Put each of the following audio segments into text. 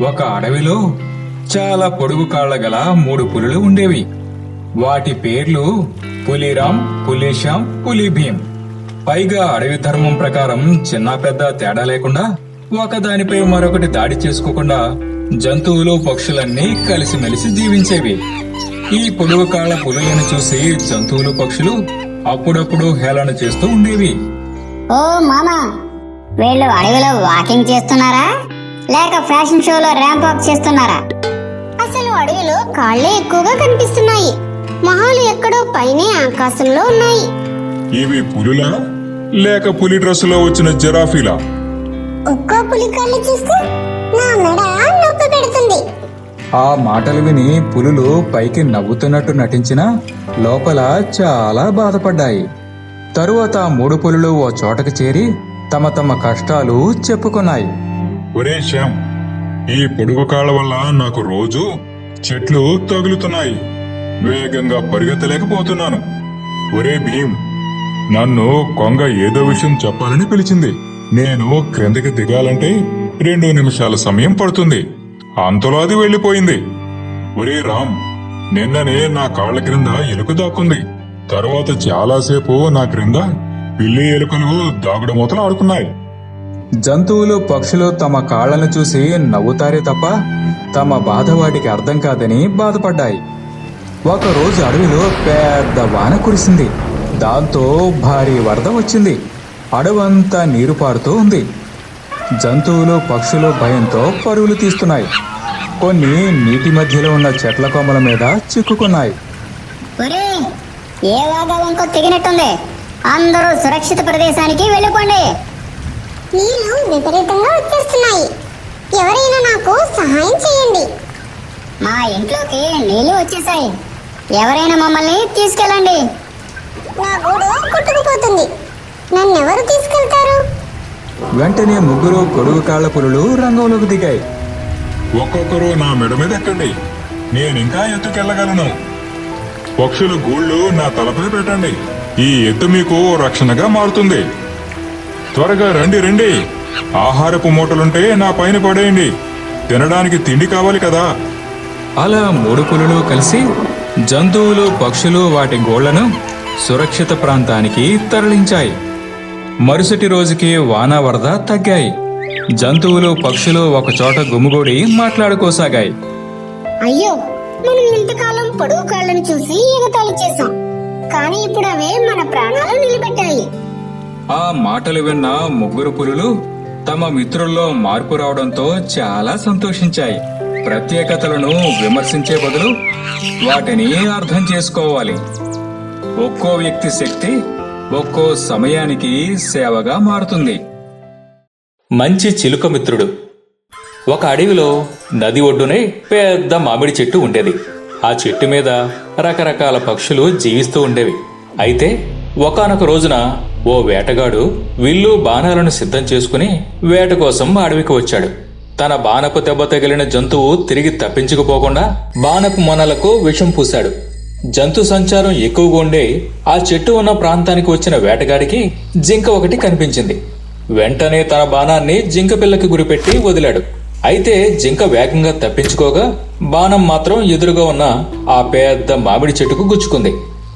ఒక అడవిలో చాలా పొడుగు కాళ్ళ గల మూడు పులులు ఉండేవి. వాటి పేర్లు పులిరామ్ పులిశ్యాం పులిభీం పైగా అడవి ధర్మం ప్రకారం చిన్న పెద్ద తేడా లేకుండా ఒకదానిపై మరొకటి దాడి చేసుకోకుండా జంతువులు పక్షులన్నీ కలిసిమెలిసి జీవించేవి. ఈ పొడుగు కాళ్ళ పులులను చూసి జంతువులు పక్షులు అప్పుడప్పుడు హేళన చేస్తూ ఉండేవి. ఓ మామా వీళ్ళు అడవిలో వాకింగ్ చేస్తున్నారా? లేక ఫ్యాషన్ షోలో ర్యాంప్ వాక్ చేస్తున్నారా? అసలు అడవిలో కాళ్ళే ఎక్కువగా కనిపిస్తున్నాయి. మొహాలు ఎక్కడో పైనే ఆకాశంలో ఉన్నాయి. ఇవి పులులా? లేక పులి డ్రెస్సులో వచ్చిన జరాఫీలా? ఒక్కో పులి కాళ్ళు చూస్తే నా మెడ నొప్పి పెడుతుంది. ఆ మాటలు విని పులులు పైకి నవ్వుతున్నట్టు నటించినా లోపల చాలా బాధపడ్డాయి. తరువాత మూడు పులులు ఓ చోటకు చేరి తమ తమ కష్టాలు చెప్పుకున్నాయి. ఒరే శ్యామ్ ఈ పొడుగు కాళ్ళ వల్ల నాకు రోజు చెట్లు తగులుతున్నాయి. వేగంగా పరిగెత్తలేకపోతున్నాను. ఒరే భీమ్ నన్ను కొంగ ఏదో విషయం చెప్పాలని పిలిచింది. నేను క్రిందకి దిగాలంటే రెండు నిమిషాల సమయం పడుతుంది. అంతలో అది వెళ్ళిపోయింది. ఒరే రామ్ నిన్ననే నా కాళ్ళ క్రింద ఎలుక దాక్కుంది. తర్వాత చాలాసేపు నా క్రింద పిల్లి ఎలుకలు దాగుడు మూతలు ఆడుకున్నాయి. జంతువులు పక్షులు తమ కాళ్ళను చూసి నవ్వుతారే తప్ప తమ బాధ వాటికి అర్థం కాదని బాధపడ్డాయి. ఒకరోజు అడవిలో పెద్ద వాన కురిసింది. దాంతో భారీ వరద వచ్చింది. అడవంతా నీరు పారుతూ ఉంది. జంతువులు పక్షులు భయంతో పరుగులు తీస్తున్నాయి. కొన్ని నీటి మధ్యలో ఉన్న చెట్ల కొమ్మల మీద చిక్కుకున్నాయి. ఏ తెగినట్టుంది? అందరూ సురక్షిత ప్రదేశానికి వెళ్ళిపోండి. నీళ్ళు విపరీతంగా వచ్చేస్తున్నాయి. ఎవరైనా నాకు సహాయం చేయండి. మా ఇంట్లోకి నీళ్ళు వచ్చేసాయి. ఎవరైనా మమ్మల్ని తీసుకెళ్ళండి. నా గూడు కొట్టుకుపోతుంది. నన్నెవరు తీసుకెళ్తారు? వెంటనే ముగ్గురు గొడుగు కాళ్ళ పులులు రంగంలోకి దిగాయి. ఒక్కొక్కరు నా మెడ మీద ఎక్కండి. నేనింకా ఎత్తుకెళ్ళగలను. పక్షుల గూళ్ళు నా తలపై పెట్టండి. ఈ ఎత్తు మీకు రక్షణగా మారుతుంది. త్వరగా రండి రండి. ఆహారపు మూటలుంటే నా పైన పడేయండి. తినడానికి తిండి కావాలి కదా. అలా మూడు పులులు కలిసి జంతువులు పక్షులు వాటి గోళ్ళను సురక్షిత ప్రాంతానికి తరలించాయి. మరుసటి రోజుకి వాన వరద తగ్గాయి. జంతువులు పక్షులు ఒకచోట గుమిగూడి మాట్లాడుకోసాగాయి. అయ్యో మనం ఇంతకాలం పొడుగు కాళ్ళను చూసి ఎగతాళి చేసాం కానీ ఇప్పుడు అవే మన ప్రాణాలు నిలబెట్టాయి. ఆ మాటలు విన్న ముగ్గురు పులులు తమ మిత్రుల్లో మార్పు రావడంతో చాలా సంతోషించాయి. ప్రత్యేకతలను విమర్శించే బదులు వాటిని అర్థం చేసుకోవాలి. ఒక్కో వ్యక్తి శక్తి ఒక్కో సమయానికి సేవగా మారుతుంది. మంచి చిలుక మిత్రుడు. ఒక అడవిలో నది ఒడ్డునే పెద్ద మామిడి చెట్టు ఉండేది. ఆ చెట్టు మీద రకరకాల పక్షులు జీవిస్తూ ఉండేవి. అయితే ఒకానొక రోజున ఓ వేటగాడు విల్లు బాణాలను సిద్ధం చేసుకుని వేట కోసం అడవికి వచ్చాడు. తన బాణపు దెబ్బ తగిలిన జంతువు తిరిగి తప్పించుకుపోకుండా బాణపు మొనలకు విషం పూశాడు. జంతు సంచారం ఎక్కువగా ఉండే ఆ చెట్టు ఉన్న ప్రాంతానికి వచ్చిన వేటగాడికి జింక ఒకటి కనిపించింది. వెంటనే తన బాణాన్ని జింక పిల్లకి గురిపెట్టి వదిలాడు. అయితే జింక వేగంగా తప్పించుకోగా బాణం మాత్రం ఎదురుగా ఉన్న ఆ పెద్ద మామిడి చెట్టుకు గుచ్చుకుంది.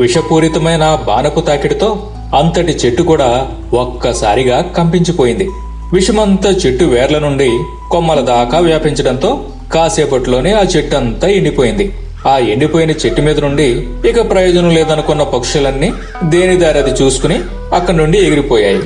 విషపూరితమైన బాణపు తాకిడితో అంతటి చెట్టు కూడా ఒక్కసారిగా కంపించిపోయింది. విషమంతా చెట్టు వేర్ల నుండి కొమ్మల దాకా వ్యాపించడంతో కాసేపట్లోనే ఆ చెట్టు అంతా ఎండిపోయింది. ఆ ఎండిపోయిన చెట్టు మీద నుండి ఇక ప్రయోజనం లేదనుకున్న పక్షులన్నీ దేని దారి అది చూసుకుని అక్కడి నుండి ఎగిరిపోయాయి.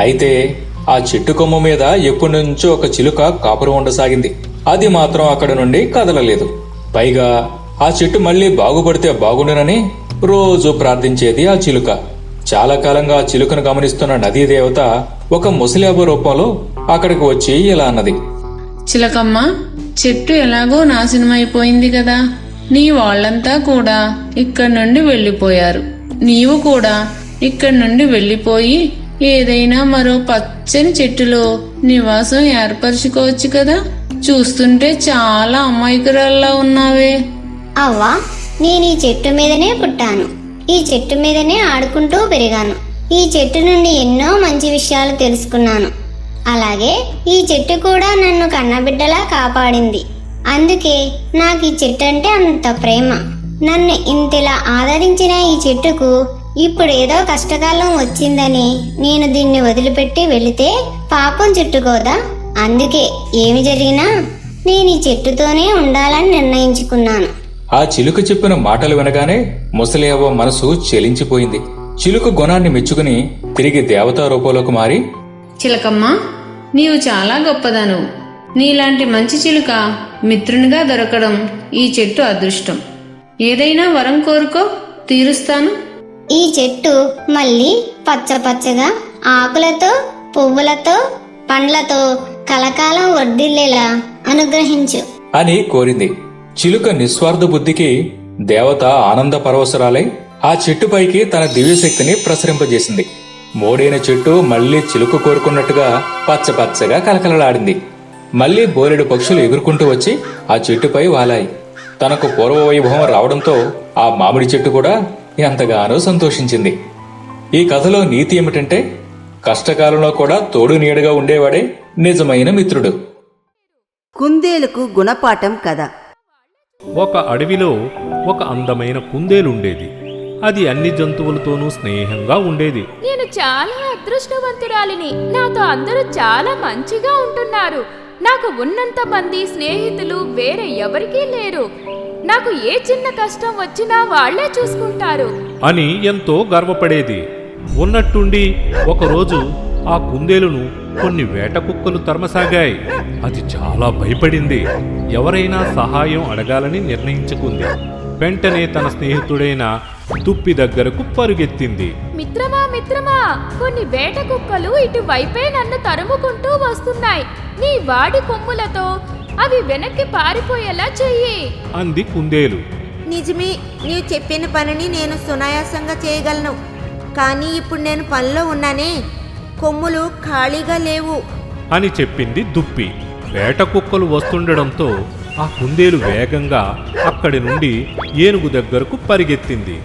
అయితే ఆ చెట్టు కొమ్మ మీద ఎప్పటి నుంచో ఒక చిలుక కాపురం ఉండసాగింది. అది మాత్రం అక్కడ నుండి కదలలేదు. పైగా ఆ చెట్టు మళ్ళీ బాగుపడితే బాగుండునని రోజు ప్రార్థించేది ఆ చిలుక. చాలా కాలంగా చిలుకను గమనిస్తున్న నదీ దేవత ఒక ముసలియాబ రూపంలో అక్కడికి వచ్చి ఇలా అన్నది. చిలకమ్మ చెట్టు ఎలాగో నాశనమైపోయింది కదా. నీ వాళ్ళంతా కూడా ఇక్కడి నుండి వెళ్ళిపోయారు. నీవు కూడా ఇక్కడి నుండి వెళ్ళిపోయి ఏదైనా మరో పచ్చని చెట్టులో నివాసం ఏర్పరచుకోవచ్చు కదా. చూస్తుంటే చాలా అమాయకురాల్లా ఉన్నావే. అవ్వా నేను ఈ చెట్టు మీదనే పుట్టాను. ఈ చెట్టు మీదనే ఆడుకుంటూ పెరిగాను. ఈ చెట్టు నుండి ఎన్నో మంచి విషయాలు తెలుసుకున్నాను. అలాగే ఈ చెట్టు కూడా నన్ను కన్నబిడ్డలా కాపాడింది. అందుకే నాకు ఈ చెట్టు అంటే అంత ప్రేమ. నన్ను ఇంతలా ఆదరించిన ఈ చెట్టుకు ఇప్పుడు ఏదో కష్టకాలం వచ్చిందని నేను దీన్ని వదిలిపెట్టి వెళితే పాపం చుట్టుకోదా? అందుకే ఏమి జరిగినా నేను ఈ చెట్టుతోనే ఉండాలని నిర్ణయించుకున్నాను. ఆ చిలుక చెప్పిన మాటలు వినగానే ముసలి అవ్వ మనసు చెలించిపోయింది. చిలుక గుణాన్ని మెచ్చుకుని తిరిగి దేవతా రూపంలోకి మారి చిలకమ్మ నీవు చాలా గొప్పదాను. నీలాంటి మంచి చిలుక మిత్రునిగా దొరకడం ఈ చెట్టు అదృష్టం. ఏదైనా వరం కోరుకో తీరుస్తాను. ఈ చెట్టు మళ్ళీ పచ్చ పచ్చగా ఆకులతో పువ్వులతో పండ్లతో కలకాలం వర్ధిల్లేలా అనుగ్రహించు. అని కోరింది. చిలుక నిస్వార్థ బుద్ధికి దేవత ఆనంద పరవశరాలై ఆ చెట్టుపైకి తన దివ్యశక్తిని ప్రసరింపజేసింది. మోడైన చెట్టు మళ్ళీ చిలుక కోరుకున్నట్టుగా పచ్చ పచ్చగా కలకలలాడింది. మళ్ళీ బోలెడు పక్షులు ఎగురుకుంటూ వచ్చి ఆ చెట్టుపై వాలాయి. తనకు పూర్వ వైభవం రావడంతో ఆ మామిడి చెట్టు కూడా ఎంతగానో సంతోషించింది. ఈ కథలో నీతి ఏమిటంటే కష్టకాలంలో కూడా తోడు నీడగా ఉండేవాడే నిజమైన మిత్రుడు. కుందేలకు గుణపాఠం కథ. ఒక అడవిలో ఒక అందమైన కుందేలుండేది. అది అన్ని జంతువులతోనూ స్నేహంగా ఉండేది. నేను చాలా అదృష్టవంతురాలిని. నాతో అందరూ చాలా మంచిగా ఉంటున్నారు. నాకు ఉన్నంత మంది స్నేహితులు వేరే ఎవరికీ లేరు. నాకు ఏ చిన్న కష్టం వచ్చినా వాళ్ళే చూసుకుంటారు. అని ఎంతో గర్వపడేది. ఉన్నట్టుండి ఒకరోజు ఆ కుందేలును కొన్ని వేట కుక్కలు తరమసాగాయి. అది చాలా భయపడింది. ఎవరైనా సహాయం అడగాలని నిర్ణయించుకుంది. వెంటనే తన స్నేహితుడైన తుప్పి దగ్గరకు పరుగెత్తింది. మిత్రమా మిత్రమా కొన్ని వేట కుక్కలు ఇటువైపే నన్ను తరుముకుంటూ వస్తున్నాయి. నీ వాడి కొమ్ములతో అవి వెనక్కి పారిపోయేలా చెయ్యి. అంది కుందేలు. నిజమే నీవు చెప్పిన పనిని నేను సునాయాసంగా చేయగలను. కానీ ఇప్పుడు నేను పనిలో ఉన్నానే. కొమ్ములు ఖాళీగా లేవు. అని చెప్పింది దుప్పి. వేట కుక్కలు వస్తుండడంతో ఆ కుందేలు వేగంగా అక్కడి నుండి ఏనుగు దగ్గరకు పరిగెత్తింది.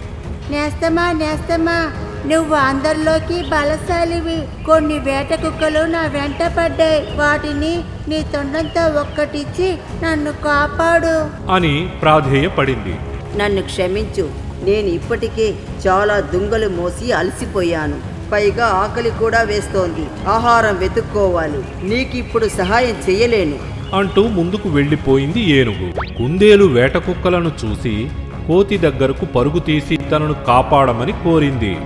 నేస్తమా నేస్తమా నువ్వు అందరిలోకి బలశాలివి. కొన్ని వేట కుక్కలు నా వెంట పడ్డాయి. వాటిని నీ తొండంతో ఒక్కటిచ్చి నన్ను కాపాడు. అని ప్రాధేయపడింది. నన్ను క్షమించు. నేను ఇప్పటికే చాలా దుంగలు మోసి అలసిపోయాను. పైగా ఆకలి కూడా వేస్తోంది. ఆహారం వెతుక్కోవాలి. నీకిప్పుడు సహాయం చెయ్యలేను. అంటూ ముందుకు వెళ్ళిపోయింది ఏనుగు. కుందేలు వేట కుక్కలను చూసి కోతి దగ్గరకు పరుగు తీసి తనను కాపాడమని కోరింది.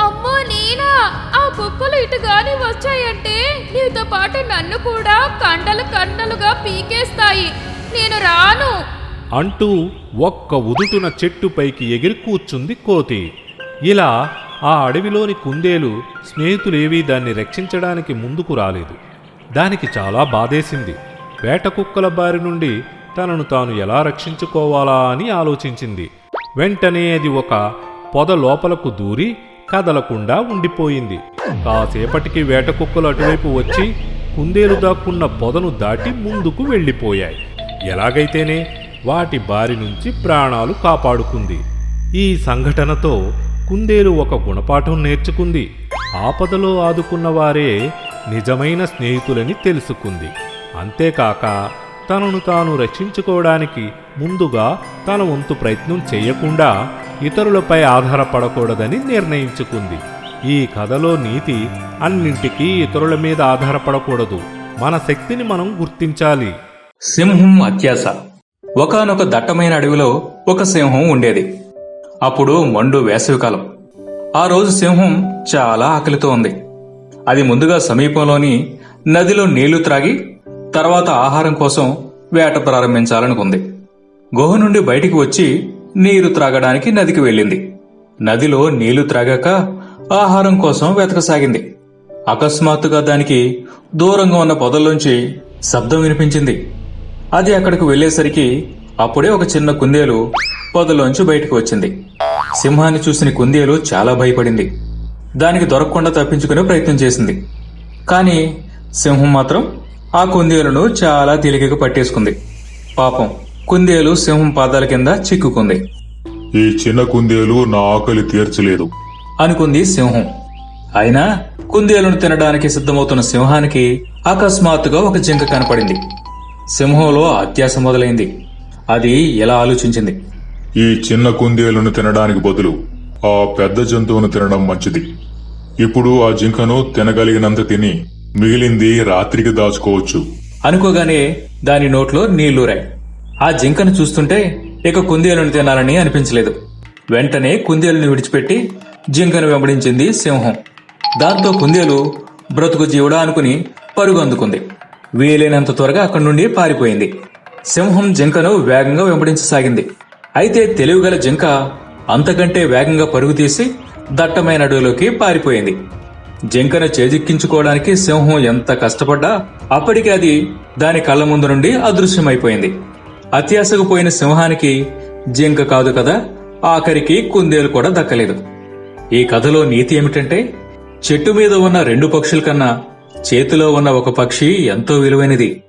అమ్మో నేనా ఆ కుక్కలు ఇటుగాని వచ్చాయంటే నీతో పాటు నన్ను కూడా కండలు కండలుగా పీకేస్తాయి. నేను రాను. అంటూ ఒక్క ఉదుటున చెట్టుపైకి ఎగిరి కూర్చుంది కోతి. ఇలా ఆ అడవిలోని కుందేలు స్నేహితులేవీ దాన్ని రక్షించడానికి ముందుకు రాలేదు. దానికి చాలా బాధేసింది. వేట కుక్కల బారి నుండి తనను తాను ఎలా రక్షించుకోవాలా అని ఆలోచించింది. వెంటనే అది ఒక పొద లోపలకు దూరి కదలకుండా ఉండిపోయింది. కాసేపటికి వేట కుక్కలు అటువైపు వచ్చి కుందేలు దాక్కున్న పొదను దాటి ముందుకు వెళ్ళిపోయాయి. ఎలాగైతేనే వాటి బారి నుంచి ప్రాణాలు కాపాడుకుంది. ఈ సంఘటనతో కుందేలు ఒక గుణపాఠం నేర్చుకుంది. ఆపదలో ఆదుకున్న వారే నిజమైన స్నేహితులని తెలుసుకుంది. అంతేకాక తనను తాను రక్షించుకోవడానికి ముందుగా తన వంతు ప్రయత్నం చేయకుండా ఇతరులపై ఆధారపడకూడదని నిర్ణయించుకుంది. ఈ కథలో నీతి అన్నింటికీ ఇతరుల మీద ఆధారపడకూడదు. మన శక్తిని మనం గుర్తించాలి. సింహం అత్యాస ఒకానొక దట్టమైన అడవిలో ఒక సింహం ఉండేది. అప్పుడు మండు వేసవికాలం. ఆ రోజు సింహం చాలా ఆకలితో ఉంది. అది ముందుగా సమీపంలోని నదిలో నీళ్ళు త్రాగి తర్వాత ఆహారం కోసం వేట ప్రారంభించాలనుకుంది. గుహ నుండి బయటికి వచ్చి నీరు త్రాగడానికి నదికి వెళ్ళింది. నదిలో నీళ్ళు త్రాగాక ఆహారం కోసం వెతకసాగింది. అకస్మాత్తుగా దానికి దూరంగా ఉన్న పొదల్లోంచి శబ్దం వినిపించింది. అది అక్కడికి వెళ్ళేసరికి అప్పుడే ఒక చిన్న కుందేలు పొదలోంచి బయటకు వచ్చింది. సింహాన్ని చూసిన కుందేలు చాలా భయపడింది. దానికి దొరకకుండా తప్పించుకునే ప్రయత్నం చేసింది. కానీ సింహం మాత్రం ఆ కుందేలును చాలా తేలికగా పట్టేసుకుంది. పాపం కుందేలు సింహం పాదాల కింద చిక్కుకుంది. ఈ చిన్న కుందేలు నా ఆకలి తీర్చలేదు. అనుకుంది సింహం. అయినా కుందేలును తినడానికి సిద్ధమవుతున్న సింహానికి అకస్మాత్తుగా ఒక జింక కనపడింది. సింహంలో అత్యాస మొదలైంది. అది ఎలా ఆలోచించింది? ఈ చిన్న కుందేలును తినడానికి బదులు ఆ పెద్ద జంతువును తినడం మంచిది. ఇప్పుడు ఆ జింకను తినగలిగినంత తిని మిగిలింది రాత్రికి దాచుకోవచ్చు. అనుకోగానే దాని నోట్లో నీళ్ళూరాయి ఆ జింకను చూస్తుంటే ఇక కుందేలుని తినాలని అనిపించలేదు. వెంటనే కుందేలుని విడిచిపెట్టి జింకను వెంబడించింది సింహం. దాంతో కుందేలు బ్రతుకు జీవుడా అనుకుని పరుగు అందుకుంది. వీలైనంత త్వరగా అక్కడి నుండి పారిపోయింది. సింహం జింకను వేగంగా వెంబడించసాగింది అయితే తెలివిగల జింక అంతకంటే వేగంగా పరుగు తీసి దట్టమైన అడవిలోకి పారిపోయింది. జింకను చేజిక్కించుకోవడానికి సింహం ఎంత కష్టపడ్డా అప్పటికి అది దాని కళ్ళ ముందు నుండి అదృశ్యమైపోయింది. అత్యాశకు పోయిన సింహానికి జింక కాదు కదా ఆఖరికి కుందేలు కూడా దక్కలేదు. ఈ కథలో నీతి ఏమిటంటే చెట్టు మీద ఉన్న రెండు పక్షుల కన్నా చేతిలో ఉన్న ఒక పక్షి ఎంతో విలువైనది.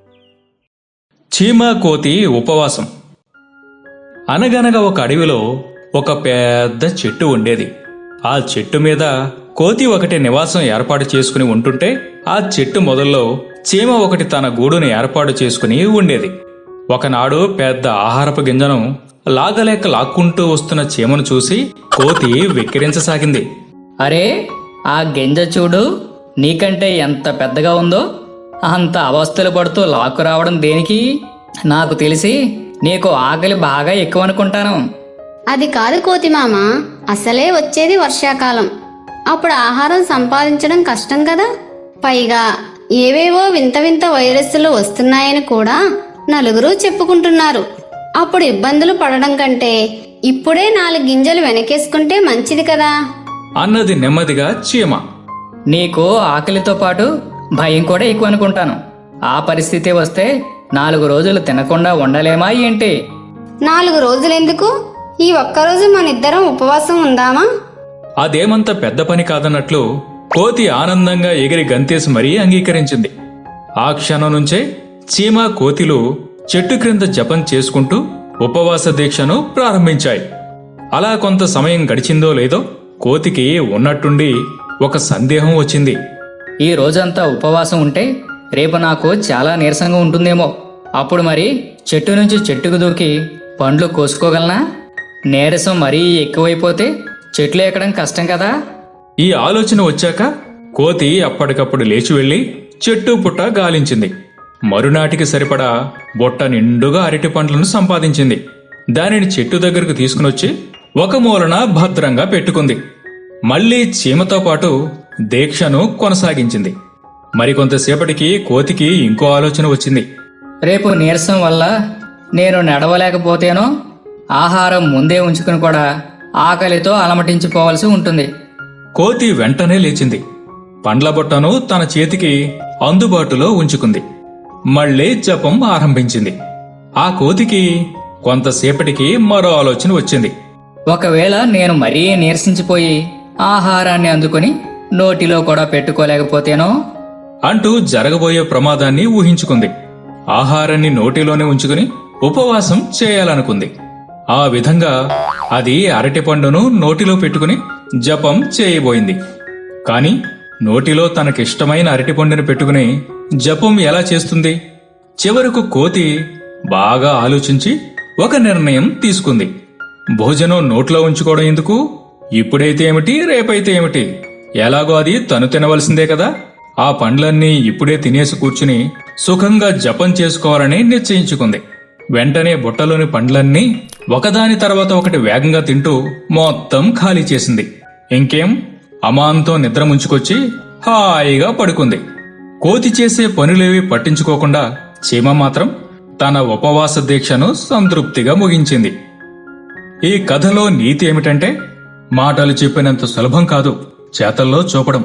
చీమ కోతి ఉపవాసం. అనగనగా ఒక అడవిలో ఒక పెద్ద చెట్టు ఉండేది. ఆ చెట్టు మీద కోతి ఒకటి నివాసం ఏర్పాటు చేసుకుని ఉంటుంటే ఆ చెట్టు మొదల్లో చీమ ఒకటి తన గూడును ఏర్పాటు చేసుకుని ఉండేది. ఒకనాడు పెద్ద ఆహారపు గింజను లాగలేక లాక్కుంటూ వస్తున్న చీమను చూసి కోతి వెక్కిరించసాగింది. అరే ఆ గింజ చూడు నీకంటే ఎంత పెద్దగా ఉందో. అంత అవస్థలు పడుతూ లాక్కు రావడం దేనికి? నాకు తెలిసి నీకు ఆకలి బాగా ఎక్కువ అనుకుంటాను అది కాదు కోతి మామ. అసలే వచ్చేది వర్షాకాలం. అప్పుడు ఆహారం సంపాదించడం కష్టం కదా? పైగా ఏవేవో వింత వింత వైరస్లు వస్తున్నాయని కూడా నలుగురు చెప్పుకుంటున్నారు. అప్పుడు ఇబ్బందులు పడడం కంటే ఇప్పుడే నాలుగు గింజలు వెనకేసుకుంటే మంచిది కదా? అన్నది నెమ్మదిగా చీమ. నీకు ఆకలితో పాటు భయం కూడా ఎక్కువ అనుకుంటాను. ఆ పరిస్థితి వస్తే నాలుగు రోజులు తినకుండా ఉండలేమా ఏంటి? నాలుగు రోజులెందుకు? ఈ ఒక్కరోజు మనిద్దరం ఉపవాసం ఉందామా? అదేమంత పెద్ద పని కాదన్నట్లు కోతి ఆనందంగా ఎగిరి గంతేసి మరీ అంగీకరించింది. ఆ క్షణం నుంచే చీమ కోతిలు చెట్టు క్రింద జపం చేసుకుంటూ ఉపవాస దీక్షను ప్రారంభించాయి. అలా కొంత సమయం గడిచిందో లేదో కోతికి ఉన్నట్టుండి ఒక సందేహం వచ్చింది. ఈ రోజంతా ఉపవాసం ఉంటే రేపు నాకు చాలా నీరసంగా ఉంటుందేమో. అప్పుడు మరి చెట్టు నుంచి చెట్టుకు దూకి పండ్లు కోసుకోగలనా? నీరసం మరీ ఎక్కువైపోతే చెట్లు ఎక్కడం కష్టం కదా? ఈ ఆలోచన వచ్చాక కోతి అప్పటికప్పుడు లేచి వెళ్ళి చెట్టు పుట్ట గాలించింది. మరునాటికి సరిపడా బొట్ట నిండుగా అరటి పండ్లను సంపాదించింది. దానిని చెట్టు దగ్గరకు తీసుకునొచ్చి ఒక మూలన భద్రంగా పెట్టుకుంది. మళ్ళీ చీమతో పాటు దీక్షను కొనసాగించింది. మరికొంతసేపటికి కోతికి ఇంకో ఆలోచన వచ్చింది. రేపు నీరసం వల్ల నేను నడవలేకపోతేనో ఆహారం ముందే ఉంచుకుని కూడా ఆకలితో అలమటించిపోవలసి ఉంటుంది. కోతి వెంటనే లేచింది. పండ్ల బొట్టను తన చేతికి అందుబాటులో ఉంచుకుంది. మళ్ళీ జపం ఆరంభించింది. ఆ కోతికి కొంతసేపటికి మరో ఆలోచన వచ్చింది. ఒకవేళ నేను మరీ నీరసించిపోయి ఆహారాన్ని అందుకుని నోటిలో కూడా పెట్టుకోలేకపోతేనో? అంటూ జరగబోయే ప్రమాదాన్ని ఊహించుకుంది. ఆహారాన్ని నోటిలోనే ఉంచుకుని ఉపవాసం చేయాలనుకుంది. ఆ విధంగా అది అరటిపండును నోటిలో పెట్టుకుని జపం చేయబోయింది. కాని నోటిలో తనకిష్టమైన అరటిపండును పెట్టుకుని జపం ఎలా చేస్తుంది? చివరకు కోతి బాగా ఆలోచించి ఒక నిర్ణయం తీసుకుంది. భోజనం నోట్లో ఉంచుకోవడం ఎందుకు? ఇప్పుడైతే ఏమిటి? రేపైతే ఏమిటి? ఎలాగో అది తను తినవలసిందే కదా? ఆ పండ్లన్నీ ఇప్పుడే తినేసి కూర్చుని సుఖంగా జపం చేసుకోవాలని నిశ్చయించుకుంది. వెంటనే బుట్టలోని పండ్లన్నీ ఒకదాని తర్వాత ఒకటి వేగంగా తింటూ మొత్తం ఖాళీ చేసింది. ఇంకేం? అమాంతం నిద్ర ముంచుకొచ్చి హాయిగా పడుకుంది. కోతి చేసే పనులేవి పట్టించుకోకుండా చీమ మాత్రం తన ఉపవాస దీక్షను సంతృప్తిగా ముగించింది. ఈ కథలో నీతి ఏమిటంటే మాటలు చెప్పినంత సులభం కాదు. చేతల్లో చూపడం.